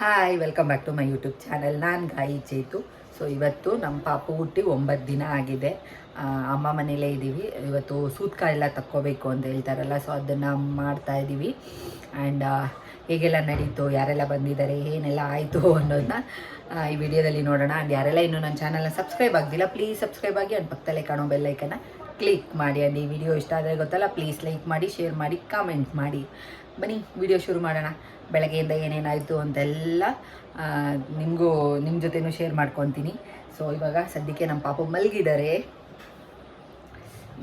Hi welcome back to my YouTube channel ನಾನು ಗಾಯಿ Chethu. So ಇವತ್ತು ನಮ್ಮ ಪಾಪು ಹುಟ್ಟಿ ಒಂಬತ್ತು ದಿನ ಆಗಿದೆ. ಅಮ್ಮ ಮನೇಲೇ ಇದ್ದೀವಿ ಇವತ್ತು ಸೂತ್ಕ ಎಲ್ಲ ತಕ್ಕೋಬೇಕು ಅಂತ ಹೇಳ್ತಾರಲ್ಲ ಸೊ ಅದನ್ನು ಮಾಡ್ತಾ ಇದ್ದೀವಿ ಆ್ಯಂಡ್ ಹೇಗೆಲ್ಲ ನಡೀತು, ಯಾರೆಲ್ಲ ಬಂದಿದ್ದಾರೆ, ಏನೆಲ್ಲ ಆಯಿತು ಅನ್ನೋದನ್ನ ಈ ವಿಡಿಯೋದಲ್ಲಿ ನೋಡೋಣ. ಆ್ಯಂಡ್ ಯಾರೆಲ್ಲ ಇನ್ನೂ ನನ್ನ ಚಾನಲ್ನ ಸಬ್ಸ್ಕ್ರೈಬ್ ಆಗಿಲ್ಲ ಪ್ಲೀಸ್ ಸಬ್ಸ್ಕ್ರೈಬ್ ಆಗಿ ಆ್ಯಂಡ್ ಪಕ್ಕದಲ್ಲೇ ಕಾಣೋ ಬೆಲ್ಲೈಕನ್ನ ಕ್ಲಿಕ್ ಮಾಡಿ ಅಲ್ಲಿ ವಿಡಿಯೋ ಇಷ್ಟ ಆದರೆ ಗೊತ್ತಲ್ಲ? ಪ್ಲೀಸ್ ಲೈಕ್ ಮಾಡಿ ಶೇರ್ ಮಾಡಿ ಕಾಮೆಂಟ್ ಮಾಡಿ. ಬನ್ನಿ ವಿಡಿಯೋ ಶುರು ಮಾಡೋಣ. ಬೆಳಗ್ಗೆಯಿಂದ ಏನೇನಾಯಿತು ಅಂತೆಲ್ಲ ನಿಮಗೂ ನಿಮ್ಮ ಜೊತೆನೂ ಶೇರ್ ಮಾಡ್ಕೊತೀನಿ. ಸೊ ಇವಾಗ ಸದ್ಯಕ್ಕೆ ನಮ್ಮ ಪಾಪ ಮಲಗಿದ್ದಾರೆ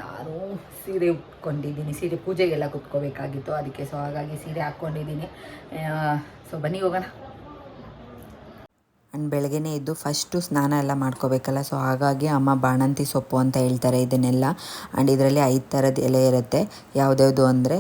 ನಾನು ಸೀರೆ ಉಟ್ಕೊಂಡಿದ್ದೀನಿ. ಸೀರೆ ಪೂಜೆಗೆಲ್ಲ ಕುತ್ಕೋಬೇಕಾಗಿತ್ತು. ಅದಕ್ಕೆ ಸೊ ಹಾಗಾಗಿ ಸೀರೆ ಹಾಕ್ಕೊಂಡಿದ್ದೀನಿ. ಸೊ ಬನ್ನಿ ಹೋಗೋಣ. ಆ್ಯಂಡ್ ಬೆಳಗ್ಗೆನೇ ಎದ್ದು ಫಸ್ಟು ಸ್ನಾನ ಎಲ್ಲ ಮಾಡ್ಕೋಬೇಕಲ್ಲ ಸೊ ಹಾಗಾಗಿ ಅಮ್ಮ ಬಾಣಂತಿ ಸೊಪ್ಪು ಅಂತ ಹೇಳ್ತಾರೆ ಇದನ್ನೆಲ್ಲ. ಆ್ಯಂಡ್ ಇದರಲ್ಲಿ ಐದು ಥರದ ಎಲೆ ಇರುತ್ತೆ. ಯಾವುದ್ಯಾವುದು ಅಂದರೆ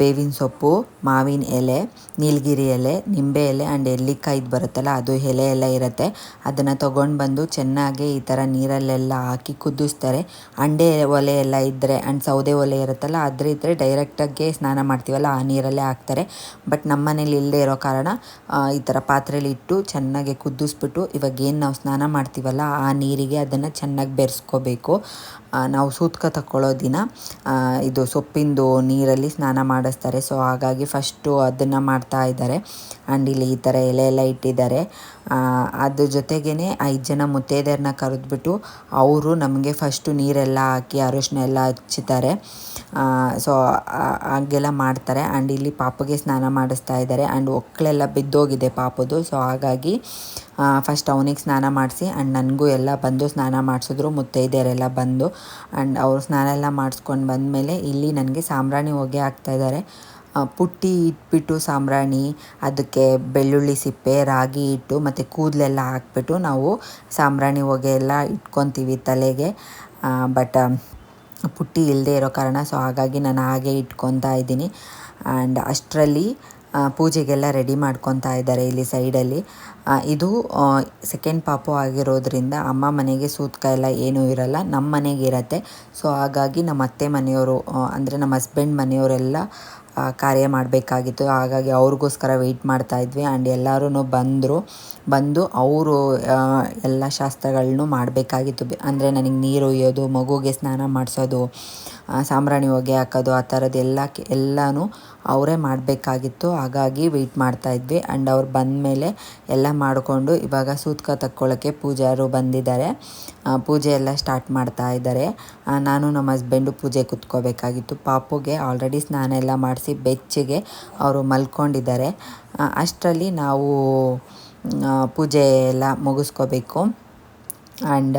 ಬೇವಿನ ಸೊಪ್ಪು, ಮಾವಿನ ಎಲೆ, ನೀಲಗಿರಿ ಎಲೆ, ನಿಂಬೆ ಎಲೆ ಆ್ಯಂಡ್ ಎಲ್ಲಿಕಾಯ್ದು ಬರುತ್ತಲ್ಲ, ಅದು ಎಲೆ ಎಲ್ಲ ಇರುತ್ತೆ. ಅದನ್ನು ತೊಗೊಂಡು ಬಂದು ಚೆನ್ನಾಗಿ ಈ ಥರ ನೀರಲ್ಲೆಲ್ಲ ಹಾಕಿ ಕುದಿಸ್ತಾರೆ. ಅಂಡೆ ಒಲೆ ಎಲ್ಲ ಇದ್ದರೆ ಆ್ಯಂಡ್ ಸೌದೆ ಒಲೆ ಇರುತ್ತಲ್ಲ, ಅದ್ರ ಇದ್ದರೆ ಡೈರೆಕ್ಟಾಗಿ ಸ್ನಾನ ಮಾಡ್ತೀವಲ್ಲ, ಆ ನೀರಲ್ಲೇ ಹಾಕ್ತಾರೆ. ಬಟ್ ನಮ್ಮ ಮನೇಲಿ ಇಲ್ಲದೆ ಇರೋ ಕಾರಣ ಈ ಥರ ಪಾತ್ರೆಯಲ್ಲಿ ಇಟ್ಟು ಚೆನ್ನಾಗಿ ಕುದಿಸ್ಬಿಟ್ಟು ಇವಾಗೇನು ನಾವು ಸ್ನಾನ ಮಾಡ್ತೀವಲ್ಲ, ಆ ನೀರಿಗೆ ಅದನ್ನು ಚೆನ್ನಾಗಿ ಬೆರೆಸ್ಕೋಬೇಕು. ನಾವು ಸೂತ್ಕ ತಗೊಳ್ಳೋ ದಿನ ಇದು ಸೊಪ್ಪಿಂದು ನೀರಲ್ಲಿ ಸ್ನಾನ ಮಾಡಿಸ್ತಾರೆ. ಸೊ ಹಾಗಾಗಿ ಫಸ್ಟು ಅದನ್ನು ಮಾಡ್ತಾ ಇದ್ದಾರೆ. ಆ್ಯಂಡ್ ಇಲ್ಲಿ ಈ ಥರ ಎಲೆ ಎಲ್ಲ ಇಟ್ಟಿದ್ದಾರೆ. ಅದ್ರ ಜೊತೆಗೇ ಐದು ಜನ ಮುತ್ತೈದೆಯರನ್ನ ಕರೆದ್ಬಿಟ್ಟು ಅವರು ನಮಗೆ ಫಸ್ಟು ನೀರೆಲ್ಲ ಹಾಕಿ ಅರಿಶಿನ ಎಲ್ಲ ಹಚ್ಚುತ್ತಾರೆ ಸೊ ಹಾಗೆಲ್ಲ ಮಾಡ್ತಾರೆ. ಆ್ಯಂಡ್ ಇಲ್ಲಿ ಪಾಪಗೆ ಸ್ನಾನ ಮಾಡಿಸ್ತಾ ಇದ್ದಾರೆ. ಆ್ಯಂಡ್ ಒಕ್ಕಳೆಲ್ಲ ಬಿದ್ದೋಗಿದೆ ಪಾಪದು. ಸೊ ಹಾಗಾಗಿ ಫಸ್ಟ್ ಅವನಿಗೆ ಸ್ನಾನ ಮಾಡಿಸಿ ಆ್ಯಂಡ್ ನನಗೂ ಎಲ್ಲ ಬಂದು ಸ್ನಾನ ಮಾಡಿಸಿದ್ರು, ಮುತ್ತೈದೆಯರೆಲ್ಲ ಬಂದು. ಆ್ಯಂಡ್ ಅವರು ಸ್ನಾನ ಎಲ್ಲ ಮಾಡಿಸ್ಕೊಂಡು ಬಂದಮೇಲೆ ಇಲ್ಲಿ ನನಗೆ ಸಾಂಬ್ರಾಣಿ ಹೊಗೆ ಹಾಕ್ತಾಯಿದ್ದಾರೆ ಪುಟ್ಟಿ ಇಟ್ಬಿಟ್ಟು ಸಾಂಬ್ರಾಣಿ, ಅದಕ್ಕೆ ಬೆಳ್ಳುಳ್ಳಿ ಸಿಪ್ಪೆ, ರಾಗಿ ಹಿಟ್ಟು ಮತ್ತು ಕೂದಲೆಲ್ಲ ಹಾಕ್ಬಿಟ್ಟು ನಾವು ಸಾಂಬ್ರಾಣಿ ಹೊಗೆ ಎಲ್ಲ ಇಟ್ಕೊತೀವಿ ತಲೆಗೆ. ಬಟ್ ಪುಟ್ಟಿ ಇಲ್ಲದೆ ಇರೋ ಕಾರಣ ಸೊ ಹಾಗಾಗಿ ನಾನು ಹಾಗೆ ಇಟ್ಕೊತಾ ಇದ್ದೀನಿ. ಆ್ಯಂಡ್ ಅಷ್ಟರಲ್ಲಿ ಪೂಜೆಗೆಲ್ಲ ರೆಡಿ ಮಾಡ್ಕೊತಾ ಇದ್ದಾರೆ ಇಲ್ಲಿ ಸೈಡಲ್ಲಿ ಇದು ಸೆಕೆಂಡ್ ಪಾಪು ಆಗಿರೋದ್ರಿಂದ ಅಮ್ಮ ಮನೆಗೆ ಸೂತ್ಕ ಎಲ್ಲ ಏನೂ ಇರಲ್ಲ ನಮ್ಮ ಮನೆಗೆ ಇರತ್ತೆ. ಸೊ ಹಾಗಾಗಿ ನಮ್ಮ ಅತ್ತೆ ಮನೆಯವರು ಅಂದರೆ ನಮ್ಮ ಹಸ್ಬೆಂಡ್ ಮನೆಯವರೆಲ್ಲ ಕಾರ್ಯ ಮಾಡಬೇಕಾಗಿತ್ತು. ಹಾಗಾಗಿ ಅವ್ರಿಗೋಸ್ಕರ ವೆಯ್ಟ್ ಮಾಡ್ತಾ ಇದ್ವಿ. ಆ್ಯಂಡ್ ಎಲ್ಲರೂ ಬಂದರು. ಬಂದು ಅವರು ಎಲ್ಲ ಶಾಸ್ತ್ರಗಳನ್ನೂ ಮಾಡಬೇಕಾಗಿತ್ತು. ಅಂದರೆ ನನಗೆ ನೀರು ಒಯ್ಯೋದು, ಮಗುಗೆ ಸ್ನಾನ ಮಾಡಿಸೋದು ಸಾಂಬ್ರಾಣಿ ಹೊಗೆ ಹಾಕೋದು, ಆ ಥರದ್ದು ಎಲ್ಲ ಎಲ್ಲನೂ ಅವರೇ ಮಾಡಬೇಕಾಗಿತ್ತು. ಹಾಗಾಗಿ ವೆಯ್ಟ್ ಮಾಡ್ತಾ ಇದ್ವಿ. ಆ್ಯಂಡ್ ಅವ್ರು ಬಂದಮೇಲೆ ಎಲ್ಲ ಮಾಡಿಕೊಂಡು ಇವಾಗ ಸೂತ್ಕ ತಕ್ಕೊಳ್ಳೋಕ್ಕೆ ಪೂಜಾರು ಬಂದಿದ್ದಾರೆ. ಪೂಜೆ ಎಲ್ಲ ಸ್ಟಾರ್ಟ್ ಮಾಡ್ತಾ ಇದ್ದಾರೆ. ನಾನು ನಮ್ಮ ಹಸ್ಬೆಂಡು ಪೂಜೆ ಕುತ್ಕೋಬೇಕಾಗಿತ್ತು. ಪಾಪುಗೆ ಆಲ್ರೆಡಿ ಸ್ನಾನ ಎಲ್ಲ ಮಾಡಿಸಿ ಬೆಚ್ಚಿಗೆ ಅವರು ಮಲ್ಕೊಂಡಿದ್ದಾರೆ. ಅಷ್ಟರಲ್ಲಿ ನಾವು ಪೂಜೆ ಎಲ್ಲ ಮುಗಿಸ್ಕೋಬೇಕು. ಆ್ಯಂಡ್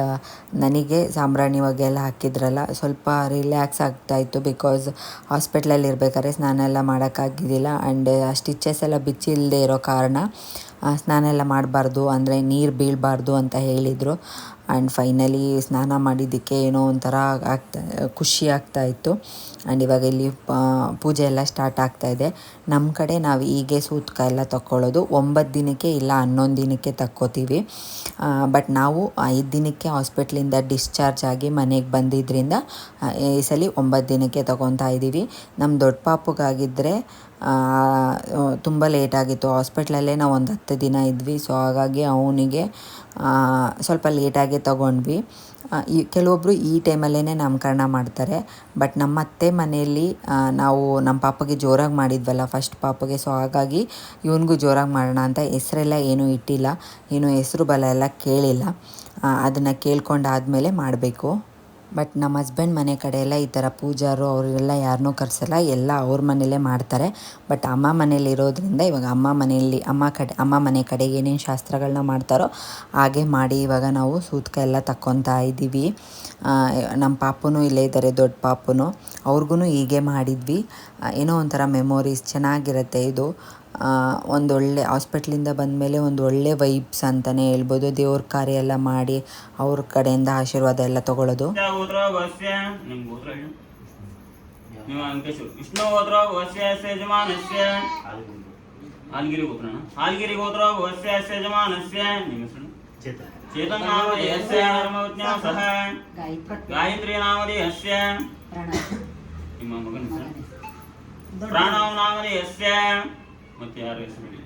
ನನಗೆ ಸಾಂಬ್ರಾಣಿ ಹೊಗೆ ಎಲ್ಲ ಹಾಕಿದ್ರಲ್ಲ ಸ್ವಲ್ಪ ರಿಲ್ಯಾಕ್ಸ್ ಆಗ್ತಾಯಿತ್ತು ಬಿಕಾಸ್ ಹಾಸ್ಪಿಟ್ಲಲ್ಲಿ ಇರ್ಬೇಕಾದ್ರೆ ಸ್ನಾನ ಎಲ್ಲ ಮಾಡೋಕ್ಕಾಗಿದ್ದಿಲ್ಲ ಆ್ಯಂಡ್ ಸ್ಟಿಚಸ್ ಎಲ್ಲ ಬಿಚ್ಚಿಲ್ಲದೆ ಇರೋ ಕಾರಣ ಆ, ಸ್ನಾನ ಎಲ್ಲ ಮಾಡಬಾರ್ದು ಅಂದರೆ ನೀರು ಬೀಳಬಾರ್ದು ಅಂತ ಹೇಳಿದರು. ಆ್ಯಂಡ್ ಫೈನಲಿ ಸ್ನಾನ ಮಾಡಿದ್ದಕ್ಕೆ ಏನೋ ಒಂಥರ ಆಗ್ತಾ ಖುಷಿ ಆಗ್ತಾ ಇತ್ತು. ಆ್ಯಂಡ್ ಇವಾಗ ಇಲ್ಲಿ ಪೂಜೆ ಎಲ್ಲ ಸ್ಟಾರ್ಟ್ ಆಗ್ತಾ ಇದೆ. ನಮ್ಮ ಕಡೆ ನಾವು ಹೀಗೆ ಸೂತ್ಕ ಎಲ್ಲ ತಕ್ಕೊಳ್ಳೋದು. ಒಂಬತ್ತು ದಿನಕ್ಕೆ ಇಲ್ಲ, ಹನ್ನೊಂದು ದಿನಕ್ಕೆ ತಕ್ಕೋತೀವಿ. ಬಟ್ ನಾವು ಐದು ದಿನಕ್ಕೆ ಹಾಸ್ಪಿಟ್ಲಿಂದ ಡಿಸ್ಚಾರ್ಜ್ ಆಗಿ ಮನೆಗೆ ಬಂದಿದ್ದರಿಂದ ಈ ಸಲ ಒಂಬತ್ತು ದಿನಕ್ಕೆ ತಗೊತಾ ಇದ್ದೀವಿ ನಮ್ಮ ದೊಡ್ಡ ಪಾಪುಗಾಗಿದ್ದರೆ ತುಂಬ ಲೇಟಾಗಿತ್ತು ಹಾಸ್ಪಿಟ್ಲಲ್ಲೇ ನಾವು ಒಂದು ಹತ್ತು ದಿನ ಇದ್ವಿ. ಸೊ ಹಾಗಾಗಿ ಅವನಿಗೆ ಸ್ವಲ್ಪ ಲೇಟಾಗಿ ತಗೊಂಡ್ವಿ. ಈ ಕೆಲವೊಬ್ಬರು ಈ ಟೈಮಲ್ಲೇ ನಾಮಕರಣ ಮಾಡ್ತಾರೆ. ಬಟ್ ನಮ್ಮ ಅತ್ತೆ ಮನೆಯಲ್ಲಿ ನಾವು ನಮ್ಮ ಪಾಪಗೆ ಜೋರಾಗಿ ಮಾಡಿದ್ವಲ್ಲ ಫಸ್ಟ್ ಪಾಪಗೆ. ಸೊ ಹಾಗಾಗಿ ಇವನಿಗೂ ಜೋರಾಗಿ ಮಾಡೋಣ ಅಂತ ಹೆಸರೆಲ್ಲ ಏನೂ ಇಟ್ಟಿಲ್ಲ. ಏನು ಹೆಸರು ಬಲ ಎಲ್ಲ ಕೇಳಿಲ್ಲ. ಅದನ್ನು ಕೇಳ್ಕೊಂಡಾದಮೇಲೆ ಮಾಡಬೇಕು. ಬಟ್ ನಮ್ಮ ಹಸ್ಬೆಂಡ್ ಮನೆ ಕಡೆ ಎಲ್ಲ ಈ ಥರ ಪೂಜಾರು ಅವರೆಲ್ಲ ಯಾರನ್ನೂ ಕರೆಸಲ್ಲ, ಎಲ್ಲ ಅವ್ರ ಮನೇಲೇ ಮಾಡ್ತಾರೆ. ಬಟ್ ಅಮ್ಮ ಮನೇಲಿ ಇರೋದ್ರಿಂದ ಇವಾಗ ಅಮ್ಮ ಮನೆಯಲ್ಲಿ ಅಮ್ಮ ಕಡೆ, ಅಮ್ಮ ಮನೆ ಕಡೆ ಏನೇನು ಶಾಸ್ತ್ರಗಳನ್ನ ಮಾಡ್ತಾರೋ ಹಾಗೆ ಮಾಡಿ ಇವಾಗ ನಾವು ಸೂತ್ಕ ಎಲ್ಲ ತಕ್ಕೊತಾ ಇದ್ದೀವಿ. ನಮ್ಮ ಪಾಪುನೂ ಇಲ್ಲೇ ಇದ್ದಾರೆ, ದೊಡ್ಡ ಪಾಪುನು. ಅವ್ರಿಗೂ ಹೀಗೆ ಮಾಡಿದ್ವಿ. ಏನೋ ಒಂಥರ ಮೆಮೊರೀಸ್ ಚೆನ್ನಾಗಿರುತ್ತೆ ಇದು. ಒಂದೊಳ್ಳೆ ಹಾಸ್ಪಿಟ್ಲಿಂದ ಬಂದಮೇಲೆ ಒಂದು ಒಳ್ಳೆ ವೈಬ್ಸ್ ಅಂತಲೇ ಹೇಳ್ಬೋದು. ದೇವ್ರ ಕಾರ್ಯ ಎಲ್ಲ ಮಾಡಿ ಅವ್ರ ಕಡೆಯಿಂದ ಆಶೀರ್ವಾದ ಎಲ್ಲ ತಗೊಳ್ಳೋದು. ಗೋತ್ರ ಹಾಲ್ಗಿರಿ ಹಾಲ್ಗಿರಿ ಗೋತ್ರ ವಸ್ಯ ಯಜಮಾನಸ್ಯ ನಿಮ್ಮ ಹೆಸರು ಚೇತನ್ ನಾಮಧೇಯಸ್ಯ ಧರ್ಮವಜ್ಞಾ ಸಹ. ಗಾಯತ್ರಿ ನಾಮಧೇಯಸ್ಯ ನಿಮ್ಮ ಮಗನ ಹೆಸರು ಪ್ರಾಣವ ಮತ್ತೆ ಯಾರ ಹೆಸರು ಹೇಳಿ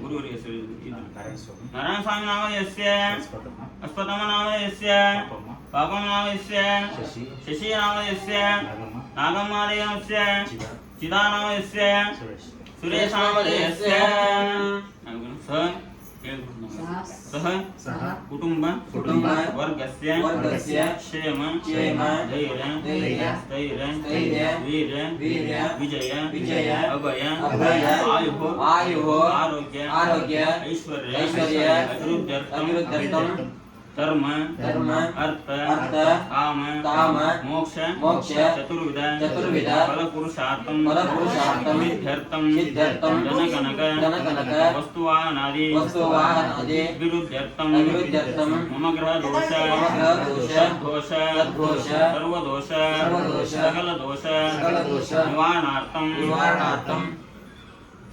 ಗುರುವರಿಗೆ ಹೆಸರು ಇದು. ಇದು. ನಾರಾಯಣ ಸ್ವಾಮಿ ನಾರಾಯಣ ಸ್ವಾಮಿ ನಾಮ ಯಸ್ಯ ಅಸ್ಪತಮ್ಮ ಅಸ್ಪತಮ ನಾಮ ಯಸ್ಯ ಪಾಪಮ್ಮ ಪಾಪಂ ನಾಮ ಯಸ್ಯ ಶಶಿ ಶಶಿ ನಾಮ ಯಸ್ಯ ನಾಗಮ್ಮ ನಾಗಮ್ಮಾದಯಸ್ಯ ಚಿದ ಚಿದಾ ನಾಮ ಯಸ್ಯ ಸುರೇಶ್ ಸುರೇಶ ನಾಮಧೇಯಸ್ಯ ಸಹ सः कुटुम्ब वर्गस्य क्षेम क्षेम धैर्य स्थैर्य वीर विजय विजय अभय अभय आयुः आयुः आरोग्य आरोग्य ऐश्वर्य ऐश्वर्य अभिवृद्ध्यर्थं अभिवृद्ध्यर्थं कर्म कर्म अर्थ अर्थ काम काम मोक्ष मोक्ष चतुर्विध चतुर्विध फल पुरुषार्थम फल पुरुषार्थम फलपुरुषार्थम फलपुरुषार्थम जनक जनक जनकनक जनकनक वस्तुवाहनादि वस्तुवाहनादि विरुद्ध्यर्थम विरुद्ध्यर्थम मम ग्रह दोष मम ग्रह दोष दोष दोष सर्व दोष सर्व दोष सकल दोष सकल दोष निवारणार्थम निवारणार्थम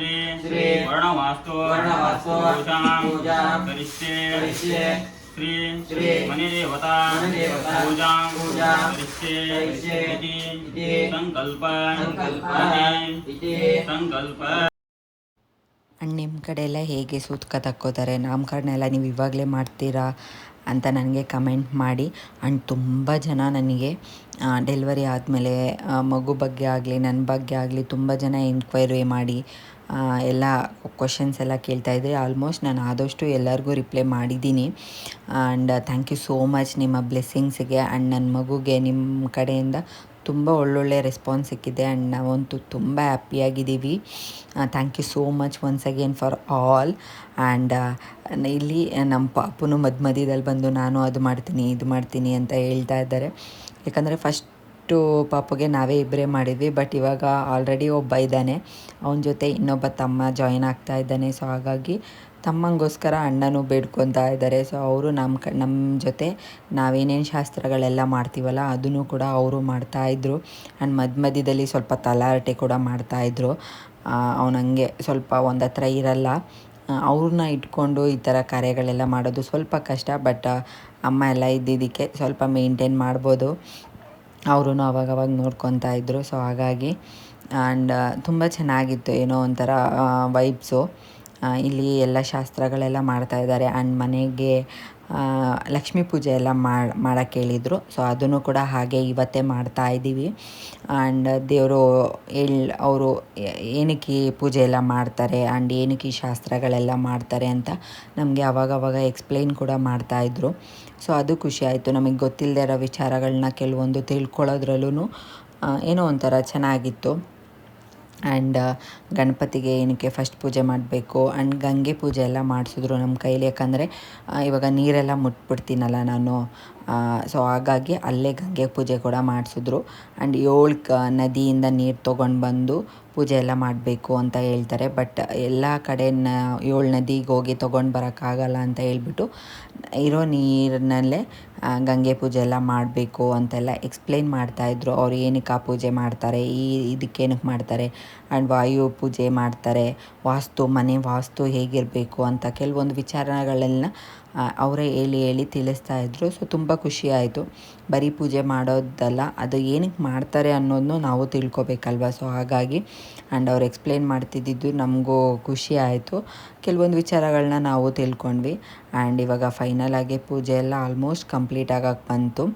ಶ್ರೀ ಶ್ರೀ ವರ್ಣವಾಸ್ತು ವರ್ಣವಾಸ್ತು ನಿಮ್ಮ ಕಡೆ ಎಲ್ಲ ಹೇಗೆ ಸೂತ್ಕ ತಕ್ಕೋತಾರೆ? ನಾಮಕರಣ ಎಲ್ಲ ನೀವು ಇವಾಗಲೇ ಮಾಡ್ತೀರಾ? ಅಂತ ನನಗೆ ಕಮೆಂಟ್ ಮಾಡಿ. ಆ್ಯಂಡ್ ತುಂಬ ಜನ ನನಗೆ ಡೆಲಿವರಿ ಆದಮೇಲೆ ಮಗು ಬಗ್ಗೆ ಆಗಲಿ ನನ್ನ ಬಗ್ಗೆ ಆಗಲಿ ತುಂಬ ಜನ ಎನ್ಕ್ವೈರಿ ಮಾಡಿ ಎಲ್ಲ ಕ್ವಶನ್ಸ್ ಎಲ್ಲ ಕೇಳ್ತಾ ಇದ್ರಿ. ಆಲ್ಮೋಸ್ಟ್ ನಾನು ಆದಷ್ಟು ಎಲ್ಲರಿಗೂ ರಿಪ್ಲೈ ಮಾಡಿದ್ದೀನಿ. And thank you so much ನಿಮ್ಮ ಬ್ಲೆಸ್ಸಿಂಗ್ಸಿಗೆ ಆ್ಯಂಡ್ ನನ್ನ ಮಗುಗೆ ನಿಮ್ಮ ಕಡೆಯಿಂದ ತುಂಬ ಒಳ್ಳೊಳ್ಳೆ ರೆಸ್ಪಾನ್ಸ್ ಸಿಕ್ಕಿದೆ. ಆ್ಯಂಡ್ ನಾವಂತೂ ತುಂಬ ಹ್ಯಾಪಿಯಾಗಿದ್ದೀವಿ thank you so much once again for all and ಇಲ್ಲಿ ನಮ್ಮ ಪಾಪುನು ಮಧ್ಯ ಮಧ್ಯದಲ್ಲಿ ಬಂದು ನಾನು ಅದು ಮಾಡ್ತೀನಿ, ಇದು ಮಾಡ್ತೀನಿ ಅಂತ ಹೇಳ್ತಾ ಇದ್ದಾರೆ. ಯಾಕಂದರೆ ಫಸ್ಟ್ ಪಾಪುಗೆ ನಾವೇ ಇಬ್ಬರೇ ಮಾಡಿದ್ವಿ. ಬಟ್ ಇವಾಗ ಆಲ್ರೆಡಿ ಒಬ್ಬ ಇದ್ದಾನೆ. ಅವನ ಜೊತೆ ಇನ್ನೊಬ್ಬ ತಮ್ಮ ಜಾಯಿನ್ ಆಗ್ತಾ ಇದ್ದಾನೆ. ಸೊ ಹಾಗಾಗಿ ತಮ್ಮಂಗೋಸ್ಕರ ಅಣ್ಣನೂ ಬೇಡ್ಕೊತಾ ಇದ್ದಾರೆ. ಸೊ ಅವರು ನಮ್ಮ ಕ, ನಮ್ಮ ಜೊತೆ ನಾವೇನೇನು ಶಾಸ್ತ್ರಗಳೆಲ್ಲ ಮಾಡ್ತೀವಲ್ಲ, ಅದನ್ನು ಕೂಡ ಅವರು ಮಾಡ್ತಾಯಿದ್ರು ಆ್ಯಂಡ್ ಮಧ್ಯ ಮಧ್ಯದಲ್ಲಿ ಸ್ವಲ್ಪ ತಲಾರಟೆ ಕೂಡ ಮಾಡ್ತಾಯಿದ್ರು ಅವನಂಗೆ ಸ್ವಲ್ಪ ಒಂದು ಹತ್ರ ಇರಲ್ಲ. ಅವ್ರನ್ನ ಇಟ್ಕೊಂಡು ಈ ಥರ ಕಾರ್ಯಗಳೆಲ್ಲ ಮಾಡೋದು ಸ್ವಲ್ಪ ಕಷ್ಟ, ಬಟ್ ಅಮ್ಮ ಎಲ್ಲ ಇದ್ದಿದ್ದಕ್ಕೆ ಸ್ವಲ್ಪ ಮೇಂಟೈನ್ ಮಾಡ್ಬೋದು. ಅವರು ಅವಾಗವಾಗ ನೋಡ್ಕೊತಾ ಇದ್ದರು ಸೊ ಹಾಗಾಗಿ ಆ್ಯಂಡ್ ತುಂಬ ಚೆನ್ನಾಗಿತ್ತು ಏನೋ ಒಂಥರ ವೈಬ್ಸು. ಇಲ್ಲಿ ಎಲ್ಲ ಶಾಸ್ತ್ರಗಳೆಲ್ಲ ಮಾಡ್ತಾ ಇದ್ದಾರೆ. ಆ್ಯಂಡ್ ಮನೆಗೆ ಲಕ್ಷ್ಮೀ ಪೂಜೆ ಎಲ್ಲ ಮಾಡಿ ಮಾಡೋಕ್ಕೆ ಹೇಳಿದರು. ಸೊ ಅದನ್ನು ಕೂಡ ಹಾಗೆ ಇವತ್ತೇ ಮಾಡ್ತಾ ಇದ್ದೀವಿ. ಆ್ಯಂಡ್ ದೇವರು ಎಳ್ ಅವರು ಏನಕ್ಕೆ ಪೂಜೆ ಎಲ್ಲ ಮಾಡ್ತಾರೆ? ಆ್ಯಂಡ್ ಏನಕ್ಕೆ ಶಾಸ್ತ್ರಗಳೆಲ್ಲ ಮಾಡ್ತಾರೆ ಅಂತ ನಮಗೆ ಅವಾಗವಾಗ ಎಕ್ಸ್ಪ್ಲೈನ್ ಕೂಡ ಮಾಡ್ತಾಯಿದ್ರು ಸೊ ಅದು ಖುಷಿ ಆಯಿತು. ನಮಗೆ ಗೊತ್ತಿಲ್ಲದೆ ಇರೋ ವಿಚಾರಗಳನ್ನ ಕೆಲವೊಂದು ತಿಳ್ಕೊಳ್ಳೋದ್ರಲ್ಲೂ ಏನೋ ಒಂಥರ ಚೆನ್ನಾಗಿತ್ತು. ಆ್ಯಂಡ್ ಗಣಪತಿಗೆ ಏನಕ್ಕೆ ಫಸ್ಟ್ ಪೂಜೆ ಮಾಡಬೇಕು ಆ್ಯಂಡ್ ಗಂಗೆ ಪೂಜೆ ಎಲ್ಲ ಮಾಡಿಸಿದ್ರು ನಮ್ಮ ಕೈಲಿ. ಯಾಕಂದರೆ ಇವಾಗ ನೀರೆಲ್ಲ ಮುಟ್ಬಿಡ್ತೀನಲ್ಲ ನಾನು. ಸೊ ಹಾಗಾಗಿ ಅಲ್ಲೇ ಗಂಗೆ ಪೂಜೆ ಕೂಡ ಮಾಡಿಸಿದ್ರು. ಆ್ಯಂಡ್ ಏಳು ಕ, ನದಿಯಿಂದ ನೀರು ತೊಗೊಂಡು ಬಂದು ಪೂಜೆ ಎಲ್ಲ ಮಾಡಬೇಕು ಅಂತ ಹೇಳ್ತಾರೆ. ಬಟ್ ಎಲ್ಲ ಕಡೆ ನ, ಏಳು ನದಿಗೆ ಹೋಗಿ ತೊಗೊಂಡು ಬರೋಕ್ಕಾಗಲ್ಲ ಅಂತ ಹೇಳ್ಬಿಟ್ಟು, ಇರೋ ನೀರಿನಲ್ಲೇ ಗಂಗೆ ಪೂಜೆ ಎಲ್ಲ ಮಾಡಬೇಕು ಅಂತೆಲ್ಲ ಎಕ್ಸ್ಪ್ಲೇನ್ ಮಾಡ್ತಾಯಿದ್ರು ಅವ್ರು ಏನಕ್ಕೆ ಆ ಪೂಜೆ ಮಾಡ್ತಾರೆ? ಈ ಇದಕ್ಕೇನಕ್ಕೆ ಮಾಡ್ತಾರೆ? ಆ್ಯಂಡ್ ವಾಯು ಪೂಜೆ ಮಾಡ್ತಾರೆ. ವಾಸ್ತು ಮನೆ ವಾಸ್ತು ಹೇಗಿರಬೇಕು ಅಂತ ಕೆಲವೊಂದು ವಿಚಾರಗಳೆಲ್ಲ ಆ, ಅವರೇ ಹೇಳಿ ಹೇಳಿ ತಿಳಿಸ್ತಾ ಇದ್ದರು ಸೊ ತುಂಬ ಖುಷಿಯಾಯಿತು ಬರೀ ಪೂಜೆ ಮಾಡೋದಲ್ಲ ಅದು ಏನಕ್ಕೆ ಮಾಡ್ತಾರೆ ಅನ್ನೋದನ್ನು ನಾವು ತಿಳ್ಕೊಬೇಕಲ್ವ? ಸೊ ಹಾಗಾಗಿ ಆ್ಯಂಡ್ ಅವ್ರು ಎಕ್ಸ್ಪ್ಲೇನ್ ಮಾಡ್ತಿದ್ದಿದ್ದು ನಮಗೂ ಖುಷಿ ಆಯಿತು. ಕೆಲವೊಂದು ವಿಚಾರಗಳನ್ನ ನಾವು ತಿಳ್ಕೊಂಡ್ವಿ. ಆ್ಯಂಡ್ ಇವಾಗ ಫೈನಲ್ ಆಗಿ ಪೂಜೆ ಎಲ್ಲ ಆಲ್ಮೋಸ್ಟ್ ಕಂಪ್ಲೀಟ್ ಆಗಕ್ಕೆ ಬಂತು.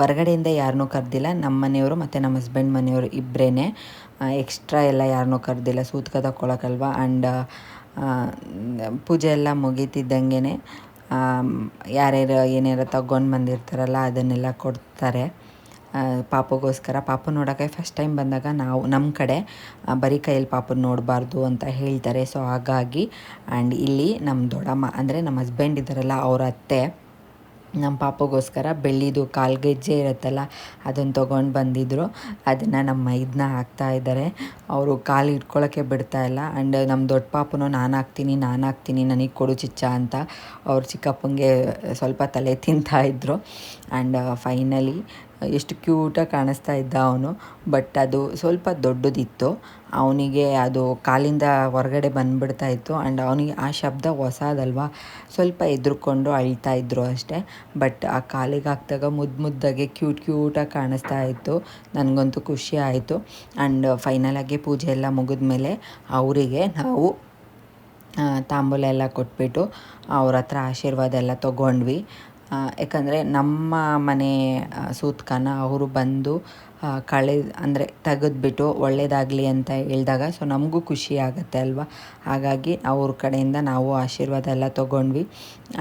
ಹೊರಗಡೆಯಿಂದ ಯಾರನ್ನೂ ಕರೆದಿಲ್ಲ. ನಮ್ಮ ಮನೆಯವರು ಮತ್ತು ನಮ್ಮ ಹಸ್ಬೆಂಡ್ ಮನೆಯವರು ಇಬ್ಬರೇ ಎಕ್ಸ್ಟ್ರಾ ಎಲ್ಲ ಯಾರನ್ನೂ ಕರೆದಿಲ್ಲ. ಸೂತ್ಕ ತಗೊಳಕಲ್ವ ಆ್ಯಂಡ್ ಪೂಜೆ ಎಲ್ಲ ಮುಗೀತಿದ್ದಂಗೆ ಯಾರ್ಯಾರು ಏನಾರು ತಗೊಂಡು ಬಂದಿರ್ತಾರಲ್ಲ, ಅದನ್ನೆಲ್ಲ ಕೊಡ್ತಾರೆ. ಪಾಪಗೋಸ್ಕರ. ಪಾಪ ನೋಡೋಕ್ಕೆ ಫಸ್ಟ್ ಟೈಮ್ ಬಂದಾಗ ನಾವು ನಮ್ಮ ಕಡೆ ಬರೀ ಕೈಯಲ್ಲಿ ಪಾಪನ ನೋಡಬಾರ್ದು ಅಂತ ಹೇಳ್ತಾರೆ. ಸೊ ಹಾಗಾಗಿ ಆ್ಯಂಡ್ ಇಲ್ಲಿ ನಮ್ಮ ದೊಡ್ಡಮ್ಮ, ಅಂದರೆ ನಮ್ಮ ಹಸ್ಬೆಂಡ್ ಇದ್ದಾರಲ್ಲ, ಅವರ ಅತ್ತೆ ನಮ್ಮ ಪಾಪಗೋಸ್ಕರ ಬೆಳ್ಳಿದು ಕಾಲ್ಗೆಜ್ಜೆ ಇರುತ್ತಲ್ಲ, ಅದನ್ನು ತೊಗೊಂಡು ಬಂದಿದ್ದರು ಅದನ್ನು ನಮ್ಮ ಇದನ್ನ ಹಾಕ್ತಾ ಇದ್ದಾರೆ. ಅವರು ಕಾಲು ಇಟ್ಕೊಳ್ಳೋಕ್ಕೆ ಬಿಡ್ತಾ ಇಲ್ಲ. ಆ್ಯಂಡ್ ನಮ್ಮ ದೊಡ್ಡ ಪಾಪನೂ, ನಾನು ಹಾಕ್ತೀನಿ ನಾನು ಹಾಕ್ತೀನಿ, ನನಗೆ ಕೊಡು ಚಿಚ್ಚ ಅಂತ ಅವ್ರ ಚಿಕ್ಕಪ್ಪಂಗೆ ಸ್ವಲ್ಪ ತಲೆ ತಿಂತಾಯಿದ್ರು ಆ್ಯಂಡ್ ಫೈನಲಿ ಎಷ್ಟು ಕ್ಯೂಟಾಗಿ ಕಾಣಿಸ್ತಾ ಇದ್ದ ಅವನು. ಬಟ್ ಅದು ಸ್ವಲ್ಪ ದೊಡ್ಡದಿತ್ತು. ಅವನಿಗೆ ಅದು ಕಾಲಿಂದ ಹೊರಗಡೆ ಬಂದುಬಿಡ್ತಾ ಇತ್ತು. ಆ್ಯಂಡ್ ಅವನಿಗೆ ಆ ಶಬ್ದ ಹೊಸದಲ್ವಾ? ಸ್ವಲ್ಪ ಎದ್ರುಕೊಂಡು ಅಳ್ತಾ ಇದ್ರು ಅಷ್ಟೇ. ಬಟ್ ಆ ಕಾಲಿಗೆ ಹಾಕಿದಾಗ ಮುದ್ದು ಮುದ್ದಾಗೆ ಕ್ಯೂಟ್ ಕ್ಯೂಟಾಗಿ ಕಾಣಿಸ್ತಾ ಇತ್ತು. ನನಗಂತೂ ಖುಷಿ ಆಯಿತು. ಆ್ಯಂಡ್ ಫೈನಲಾಗಿ ಪೂಜೆ ಎಲ್ಲ ಮುಗಿದ್ಮೇಲೆ ಅವರಿಗೆ ನಾವು ತಾಂಬೂಲ ಎಲ್ಲ ಕೊಟ್ಬಿಟ್ಟು ಅವ್ರ ಹತ್ರ ಆಶೀರ್ವಾದ ಎಲ್ಲ ತೊಗೊಂಡ್ವಿ. ಯಾಕಂದರೆ ನಮ್ಮ ಮನೆ ಸೂತ್ಕನ ಅವರು ಬಂದು ಕಳೆ ಅಂದರೆ ತೆಗೆದ್ಬಿಟ್ಟು ಒಳ್ಳೆಯದಾಗಲಿ ಅಂತ ಹೇಳಿದಾಗ ಸೊ ನಮಗೂ ಖುಷಿ ಆಗುತ್ತೆ ಅಲ್ವಾ? ಹಾಗಾಗಿ ಅವ್ರ ಕಡೆಯಿಂದ ನಾವು ಆಶೀರ್ವಾದ ಎಲ್ಲ ತೊಗೊಂಡ್ವಿ.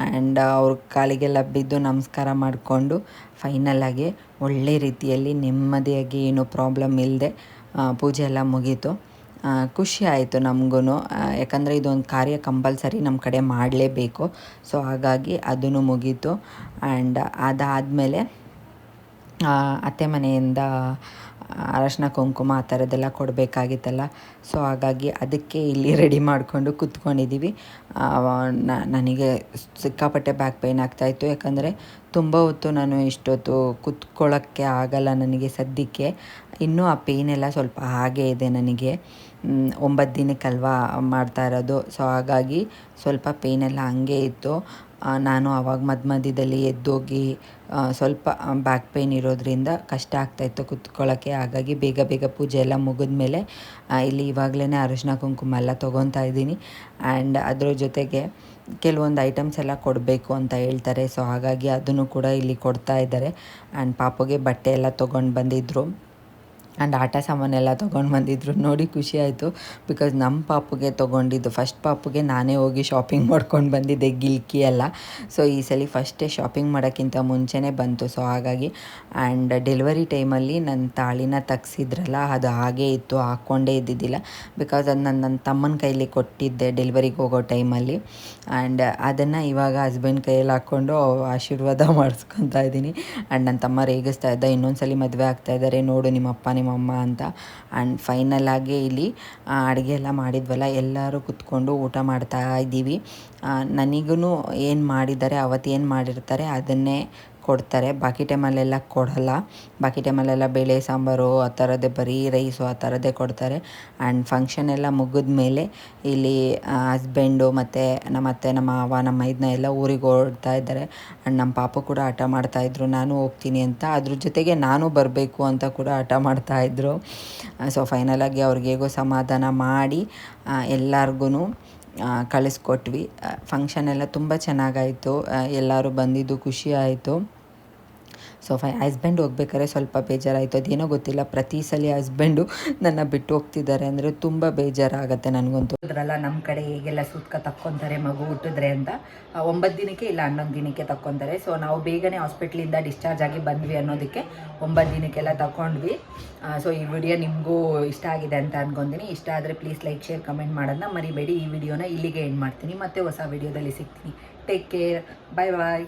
ಆ್ಯಂಡ್ ಅವ್ರ ಕಾಲಿಗೆಲ್ಲ ಬಿದ್ದು ನಮಸ್ಕಾರ ಮಾಡಿಕೊಂಡು ಫೈನಲಾಗಿ ಒಳ್ಳೆ ರೀತಿಯಲ್ಲಿ ನೆಮ್ಮದಿಯಾಗಿ ಏನೂ ಪ್ರಾಬ್ಲಮ್ ಇಲ್ಲದೆ ಪೂಜೆ ಎಲ್ಲ ಮುಗೀತು. ಖುಷಿ ಆಯಿತು ನಮಗೂ ಯಾಕಂದರೆ ಇದೊಂದು ಕಾರ್ಯ ಕಂಪಲ್ಸರಿ ನಮ್ಮ ಕಡೆ ಮಾಡಲೇಬೇಕು. ಸೊ ಹಾಗಾಗಿ ಅದೂ ಮುಗೀತು. ಆ್ಯಂಡ್ ಅದಾದಮೇಲೆ ಅತ್ತೆ ಮನೆಯಿಂದ ಅರಶಿನ ಕುಂಕುಮ ಆ ಥರದ್ದೆಲ್ಲ ಕೊಡಬೇಕಾಗಿತ್ತಲ್ಲ. ಸೊ ಹಾಗಾಗಿ ಅದಕ್ಕೆ ಇಲ್ಲಿ ರೆಡಿ ಮಾಡಿಕೊಂಡು ಕೂತ್ಕೊಂಡಿದ್ದೀವಿ ನನಗೆ ಸಿಕ್ಕಾಪಟ್ಟೆ ಬ್ಯಾಕ್ ಪೇಯ್ನ್ ಆಗ್ತಾಯಿತ್ತು ಯಾಕಂದರೆ ತುಂಬ ಹೊತ್ತು ನಾನು ಇಷ್ಟೊತ್ತು ಕೂತ್ಕೊಳ್ಳೋಕ್ಕೆ ಆಗಲ್ಲ ನನಗೆ ಸದ್ಯಕ್ಕೆ. ಇನ್ನೂ ಆ ಪೇಯ್ನೆಲ್ಲ ಸ್ವಲ್ಪ ಹಾಗೇ ಇದೆ ನನಗೆ. ಒಂಬತ್ತು ದಿನಕ್ಕಲ್ವಾ ಮಾಡ್ತಾ ಇರೋದು. ಸೊ ಹಾಗಾಗಿ ಸ್ವಲ್ಪ ಪೇನೆಲ್ಲ ಹಂಗೆ ಇತ್ತು. ನಾನು ಆವಾಗ ಮಧ್ಯ ಮಧ್ಯದಲ್ಲಿ ಎದ್ದೋಗಿ ಸ್ವಲ್ಪ ಬ್ಯಾಕ್ ಪೇಯ್ನ್ ಇರೋದ್ರಿಂದ ಕಷ್ಟ ಆಗ್ತಾಯಿತ್ತು ಕುತ್ಕೊಳ್ಳೋಕ್ಕೆ ಹಾಗಾಗಿ ಬೇಗ ಬೇಗ ಪೂಜೆ ಎಲ್ಲ ಮುಗಿದ್ಮೇಲೆ ಮೇಲೆ ಇಲ್ಲಿ ಇವಾಗಲೇ ಅರಿಶಿನ ಕುಂಕುಮ ಎಲ್ಲ ತೊಗೊತಾ ಇದ್ದೀನಿ. ಆ್ಯಂಡ್ ಅದ್ರ ಜೊತೆಗೆ ಕೆಲವೊಂದು ಐಟಮ್ಸ್ ಎಲ್ಲ ಕೊಡಬೇಕು ಅಂತ ಹೇಳ್ತಾರೆ. ಸೊ ಹಾಗಾಗಿ ಅದನ್ನು ಕೂಡ ಇಲ್ಲಿ ಕೊಡ್ತಾ ಇದ್ದಾರೆ. ಆ್ಯಂಡ್ ಪಾಪಗೆ ಬಟ್ಟೆ ಎಲ್ಲ ತೊಗೊಂಡು ಬಂದಿದ್ದರು ಆ್ಯಂಡ್ ಆಟ ಸಾಮಾನೆಲ್ಲ ತೊಗೊಂಡು ಬಂದಿದ್ರು. ನೋಡಿ ಖುಷಿ ಆಯಿತು. ಬಿಕಾಸ್ ನಮ್ಮ ಪಾಪುಗೆ ತೊಗೊಂಡಿದ್ದು ಫಸ್ಟ್ ಪಾಪುಗೆ ನಾನೇ ಹೋಗಿ ಶಾಪಿಂಗ್ ಮಾಡ್ಕೊಂಡು ಬಂದಿದ್ದೆ, ಗಿಲ್ಕಿ ಎಲ್ಲ. ಸೊ ಈ ಸಲ ಫಸ್ಟೇ ಶಾಪಿಂಗ್ ಮಾಡೋಕ್ಕಿಂತ ಮುಂಚೆನೇ ಬಂತು. ಸೊ ಹಾಗಾಗಿ ಆ್ಯಂಡ್ ಡೆಲಿವರಿ ಟೈಮಲ್ಲಿ ನನ್ನ ತಾಳಿನ ತಗ್ಸಿದ್ರಲ್ಲ, ಅದು ಹಾಗೇ ಇತ್ತು ಹಾಕ್ಕೊಂಡೇ ಇದ್ದಿದ್ದಿಲ್ಲ. ಬಿಕಾಸ್ ಅದು ನನ್ನ ನನ್ನ ತಮ್ಮನ ಕೈಲಿ ಕೊಟ್ಟಿದ್ದೆ ಡೆಲಿವರಿಗೆ ಹೋಗೋ ಟೈಮಲ್ಲಿ ಆ್ಯಂಡ್ ಅದನ್ನು ಇವಾಗ ಹಸ್ಬೆಂಡ್ ಕೈಯಲ್ಲಿ ಹಾಕ್ಕೊಂಡು ಆಶೀರ್ವಾದ ಮಾಡಿಸ್ಕೊತಾ ಇದ್ದೀನಿ. ಆ್ಯಂಡ್ ನನ್ನ ತಮ್ಮ ರೇಗಿಸ್ತಾ ಇದ್ದ. ಇನ್ನೊಂದು ಸಲ ಮದುವೆ ಆಗ್ತಾ ಇದ್ದಾರೆ. ನೋಡು, ನಿಮ್ಮಪ್ಪ ನಿಮ್ಮಮ್ಮ ಅಂತ. ಆ್ಯಂಡ್ ಫೈನಲ್ ಆಗಿ ಇಲ್ಲಿ ಅಡುಗೆ ಎಲ್ಲ ಮಾಡಿದ್ವಲ್ಲ, ಎಲ್ಲರೂ ಕುತ್ಕೊಂಡು ಊಟ ಮಾಡ್ತಾ ಇದ್ದೀವಿ. ನನಗೂ ಏನು ಮಾಡಿದ್ದಾರೆ, ಅವತ್ತು ಏನು ಮಾಡಿರ್ತಾರೆ, ಅದನ್ನೇ ಕೊಡ್ತಾರೆ. ಬಾಕಿ ಟೈಮಲ್ಲೆಲ್ಲ ಕೊಡಲ್ಲ. ಬಾಕಿ ಟೈಮಲ್ಲೆಲ್ಲ ಬೇಳೆ, ಸಾಂಬಾರು ಆ ಥರದ್ದೇ ಬರೀ ರೈಸು ಆ ಥರದ್ದೇ ಕೊಡ್ತಾರೆ. ಆ್ಯಂಡ್ ಫಂಕ್ಷನ್ ಎಲ್ಲ ಮುಗಿದ ಮೇಲೆ ಇಲ್ಲಿ ಹಸ್ಬೆಂಡು ಮತ್ತು ನಮ್ಮ ಅತ್ತೆ, ನಮ್ಮ ಮಾವ, ನಮ್ಮ ಇದನ್ನ ಎಲ್ಲ ಊರಿಗೆ ಓಡ್ತಾ ಇದ್ದಾರೆ. ಆ್ಯಂಡ್ ನಮ್ಮ ಪಾಪ ಕೂಡ ಆಟ ಮಾಡ್ತಾಯಿದ್ರು ನಾನು ಹೋಗ್ತೀನಿ ಅಂತ. ಅದ್ರ ಜೊತೆಗೆ ನಾನು ಬರಬೇಕು ಅಂತ ಕೂಡ ಆಟ ಮಾಡ್ತಾಯಿದ್ರು ಸೊ ಫೈನಲಾಗಿ ಅವ್ರಿಗೆ ಹೇಗೋ ಸಮಾಧಾನ ಮಾಡಿ ಎಲ್ಲರಿಗೂ ಕಳಿಸ್ಕೊಟ್ವಿ. ಫಂಕ್ಷನ್ ಎಲ್ಲ ತುಂಬ ಚೆನ್ನಾಗಾಯಿತು. ಎಲ್ಲರೂ ಬಂದಿದ್ದು ಖುಷಿ ಆಯಿತು. ಸೊ ಫೈ ಹಸ್ಬೆಂಡ್ ಹೋಗ್ಬೇಕಾದ್ರೆ ಸ್ವಲ್ಪ ಬೇಜಾರಾಯಿತು. ಅದೇನೋ ಗೊತ್ತಿಲ್ಲ. ಪ್ರತಿ ಸಲ ಹಸ್ಬೆಂಡು ನನ್ನ ಬಿಟ್ಟು ಹೋಗ್ತಿದ್ದಾರೆ ಅಂದರೆ ತುಂಬ ಬೇಜಾರಾಗುತ್ತೆ ನನಗಂತೂ. ಅದ್ರಲ್ಲ ನಮ್ಮ ಕಡೆ ಹೇಗೆಲ್ಲ ಸುತ್ಕ ತಕ್ಕೊತಾರೆ, ಮಗು ಹುಟ್ಟಿದ್ರೆ ಅಂತ. ಒಂಬತ್ತು ದಿನಕ್ಕೆ ಇಲ್ಲ, ಹನ್ನೊಂದು ದಿನಕ್ಕೆ ತಕ್ಕೊತಾರೆ. ಸೊ ನಾವು ಬೇಗನೆ ಹಾಸ್ಪಿಟ್ಲಿಂದ ಡಿಸ್ಚಾರ್ಜ್ ಆಗಿ ಬಂದ್ವಿ ಅನ್ನೋದಕ್ಕೆ ಒಂಬತ್ತು ದಿನಕ್ಕೆಲ್ಲ ತಗೊಂಡ್ವಿ ಸೊ ಈ ವಿಡಿಯೋ ನಿಮಗೂ ಇಷ್ಟ ಆಗಿದೆ ಅಂತ ಅನ್ಕೊಂತೀನಿ. ಇಷ್ಟ ಆದರೆ ಪ್ಲೀಸ್ ಲೈಕ್ ಶೇರ್ ಕಮೆಂಟ್ ಮಾಡೋದನ್ನ ಮರಿಬೇಡಿ. ಈ ವಿಡಿಯೋನ ಇಲ್ಲಿಗೆ ಎಂಡ್ ಮಾಡ್ತೀನಿ. ಮತ್ತೆ ಹೊಸ ವಿಡಿಯೋದಲ್ಲಿ ಸಿಗ್ತೀನಿ. ಟೇಕ್ ಕೇರ್ ಬಾಯ್ ಬಾಯ್